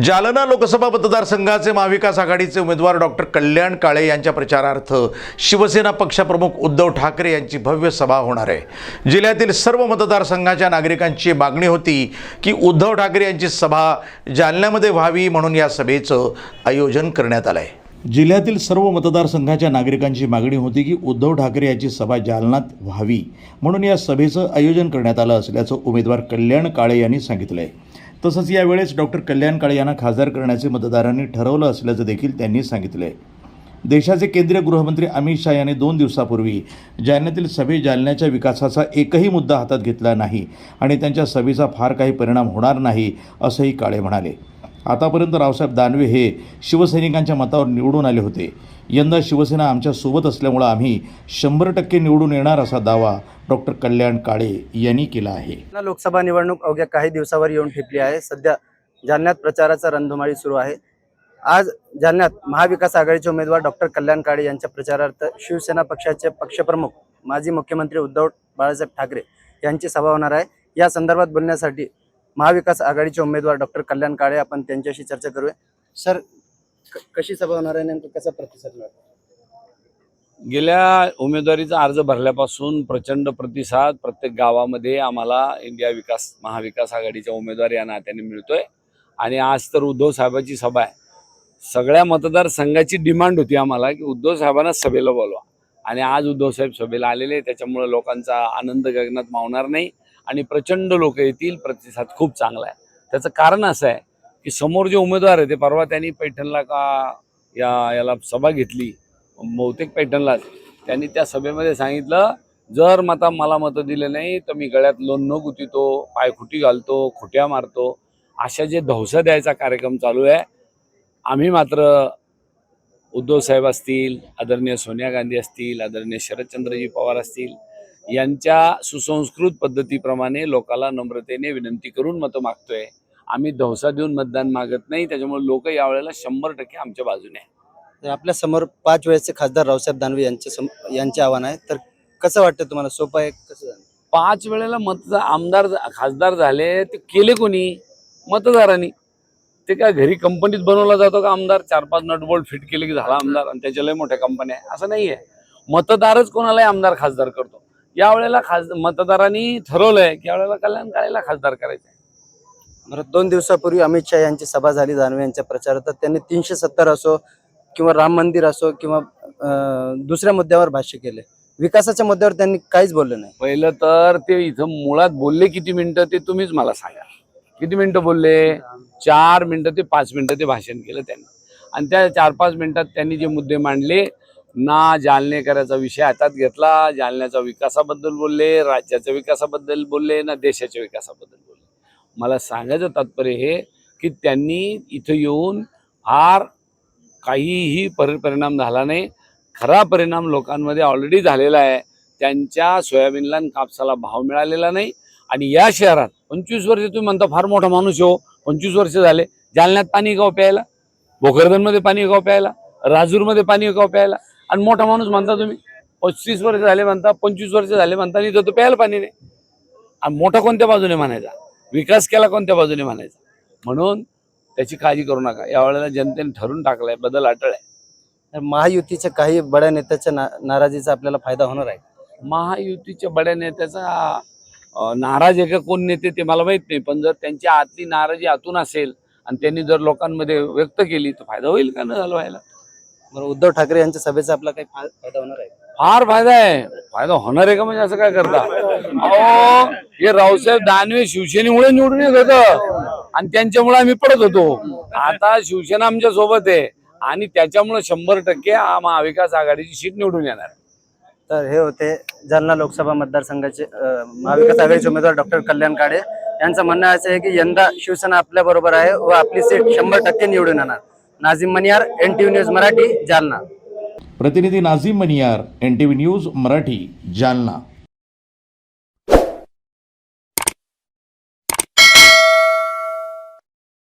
जालना लोकसभा मतदारसंघाचे महाविकास आघाडीचे उमेदवार डॉक्टर कल्याण काळे यांच्या प्रचारार्थ शिवसेना पक्षप्रमुख उद्धव ठाकरे यांची भव्य सभा होणार आहे. जिल्ह्यातील सर्व मतदारसंघाच्या नागरिकांची मागणी होती की उद्धव ठाकरे यांची सभा जालन्यामध्ये व्हावी म्हणून या सभेचं आयोजन करण्यात आलं आहे जिल्ह्यातील सर्व मतदारसंघाच्या नागरिकांची मागणी होती की उद्धव ठाकरे यांची सभा जालनात व्हावी म्हणून या सभेचं आयोजन करण्यात आलं असल्याचं उमेदवार कल्याण काळे यांनी सांगितलं आहे तसंच यावेळेस डॉक्टर कल्याण काळे यांना खासदार करण्याचे मतदारांनी ठरवलं असल्याचं देखील त्यांनी सांगितलं आहे देशाचे केंद्रीय गृहमंत्री अमित शाह यांनी दोन दिवसापूर्वी जालन्यातील सभे जालन्याच्या विकासाचा एकही मुद्दा हातात घेतला नाही आणि त्यांच्या सभेचा फार काही परिणाम होणार नाही असंही काळे म्हणाले. आतापर्यंत रावसाहेब दानवे हे शिवसैनिकांच्या मतावर निवडून आले होते. यंदा शिवसेना आमच्यासोबत असल्यामुळं आम्ही शंभर टक्के निवडून येणार असा दावा डॉक्टर कल्याण काळे यांनी केला आहे. लोकसभा निवडणूक अवघ्या काही दिवसावर येऊन ठेपली आहे. सध्या जालन्यात प्रचाराचा रणधुमाळी सुरू आहे. आज जालन्यात महाविकास आघाडीचे उमेदवार डॉक्टर कल्याण काळे यांच्या प्रचारार्थ शिवसेना पक्षाचे पक्षप्रमुख माजी मुख्यमंत्री उद्धव बाळासाहेब ठाकरे यांची सभा होणार आहे. या संदर्भात बोलण्यासाठी महाविकास आघाडीचे उमेदवार डॉक्टर कल्याण काळे आपण त्यांच्याशी चर्चा करूया. सर कशी सभा होणार आहे? नेमकं कसा प्रतिसाद मिळाला? गेल्या उमेदवारीचा अर्ज भरल्यापासून प्रचंड प्रतिसाद प्रत्येक गावामध्ये आम्हाला इंडिया विकास महाविकास आघाडीच्या उमेदवार या नात्याने मिळतोय. आणि आज तर उद्धव साहेबाची सभा आहे. सगळ्या मतदारसंघाची डिमांड होती आम्हाला की उद्धव साहेबांना सभेला बोलवा. आणि आज उद्धव साहेब सभेला आलेले त्याच्यामुळे लोकांचा आनंद गगनात मावणार नाही. आणि प्रचंड लोक येतील प्रतिसाद खूप चांगला आहे. त्याचं कारण असं आहे की समोर जे उमेदवार आहे ते परवा त्यांनी पैठणला का या याला सभा घेतली बहुतेक पैठणलाच. त्यांनी त्या सभेमध्ये सांगितलं जर मता मला मतं दिले नाही तर मी गळ्यात लोन न गुतीतो पायखुटी घालतो खुट्या मारतो. अशा जे धवसा द्यायचा कार्यक्रम चालू आहे आम्ही मात्र उद्धव साहेब असतील आदरणीय सोनिया गांधी असतील आदरणीय शरदचंद्रजी पवार असतील यांच्या सुसंस्कृत पद्धतीप्रमाणे लोकाला नम्रतेने विनंती करून मतं मागतोय. आम्ही धवसा देऊन मतदान मागत नाही त्याच्यामुळे लोक यावेळेला शंभर टक्के आमच्या बाजूने आहे. तर आपल्यासमोर पाच वेळेचे खासदार रावसाहेब दानवे यांचे सम यांचे आव्हान आहे. तर कसं वाटतं तुम्हाला? सोपं आहे कसं झालं पाच वेळेला मत आमदार खासदार झाले ते केले कोणी? मतदारांनी. ते काय घरी कंपनीत बनवला जातो का आमदार? चार पाच नटबोल्ट फिट केले की झाला आमदार आणि त्याच्या लय मोठ्या कंपन्या आहे. असं नाहीये. मतदारच कोणालाही आमदार खासदार करतो. यावेळेला खास मतदारांनी ठरवलंय की यावेळेला कल्याण काळेला खासदार करायचं. आहे. बरं दोन दिवसापूर्वी अमित शहा यांची सभा झाली दानवे यांच्या प्रचारात. त्यांनी तीनशे सत्तर असो किंवा राम मंदिर असो किंवा अं, दुसऱ्या मुद्द्यावर भाष्य केले. विकासाच्या मुद्द्यावर त्यांनी काहीच बोललं नाही. पहिलं तर ते इथं मुळात बोलले किती मिनिटं ते तुम्हीच मला सांगा. किती मिनिटं बोलले? चार मिनिटं ते पाच मिनिटं ते भाषण केलं त्यांनी. आणि त्या चार पाच मिनिटात त्यांनी जे मुद्दे मांडले ना जालनेकराचा विषय हातात घेतला जालन्याच्या विकासाबद्दल बोलले राज्याच्या विकासाबद्दल बोलले ना देशाच्या विकासाबद्दल बोलले. मला सांगायचं तात्पर्य हे की त्यांनी इथं येऊन फार काहीही पर परिणाम झाला नाही. खरा परिणाम लोकांमध्ये ऑलरेडी झालेला आहे. त्यांच्या सोयाबीनला आणि कापसाला भाव मिळालेला नाही. आणि या शहरात पंचवीस वर्ष तुम्ही म्हणता फार मोठा माणूस हो. पंचवीस वर्ष झाले. जालन्यात पाणी गाव हो प्यायला? भोकरदनमध्ये पाणी गाव हो प्यायला? राजूरमध्ये पाणी गाव हो प्यायला? आणि मोठा माणूस म्हणता तुम्ही पस्तीस वर्ष झाले म्हणता पंचवीस वर्ष झाले म्हणता आणि तो प्यायला पाणी नाही. आणि मोठा कोणत्या बाजूने म्हणायचा? विकास केला कोणत्या बाजूने म्हणायचा? म्हणून त्याची काळजी करू नका. यावेळेला जनतेने ठरून टाकलाय बदल अटळ आहे तर महायुतीच्या काही बड्या नेत्याच्या ना नाराजीचा आपल्याला फायदा होणार आहे? महायुतीच्या बड्या नेत्याचा नाराज आहे का कोण नेते ते मला माहीत नाही पण जर त्यांची आतली नाराजी आतून असेल आणि त्यांनी जर लोकांमध्ये व्यक्त केली तर फायदा होईल का न झालं व्हायला बरं उद्धव ठाकरे यांच्या सभेचा आपला काही फा- फायदा होणार आहे फार फायदा आहे. फायदा होणार आहे का म्हणजे असं काय करता? अहो हे रावसाहेब दानवे शिवसेनेमुळे निवडून येत होतं. आणि त्यांच्यामुळे आम्ही पडत होतो. आता शिवसेना आमच्यासोबत आहे. आणि त्याच्यामुळे शंभर टक्के हा महाविकास आघाडीची सीट निवडून येणार. तर हे होते जालना लोकसभा मतदारसंघाचे अं, महाविकास आघाडीचे उमेदवार डॉक्टर कल्याण काळे. यांचं म्हणणं असं आहे की यंदा शिवसेना आपल्या बरोबर आहे व आपली सीट शंभर टक्के निवडून येणार. Nazim Maniyar N T V news Marathi Jalna. प्रतिनिधी Nazim Maniyar N T V news Marathi Jalna.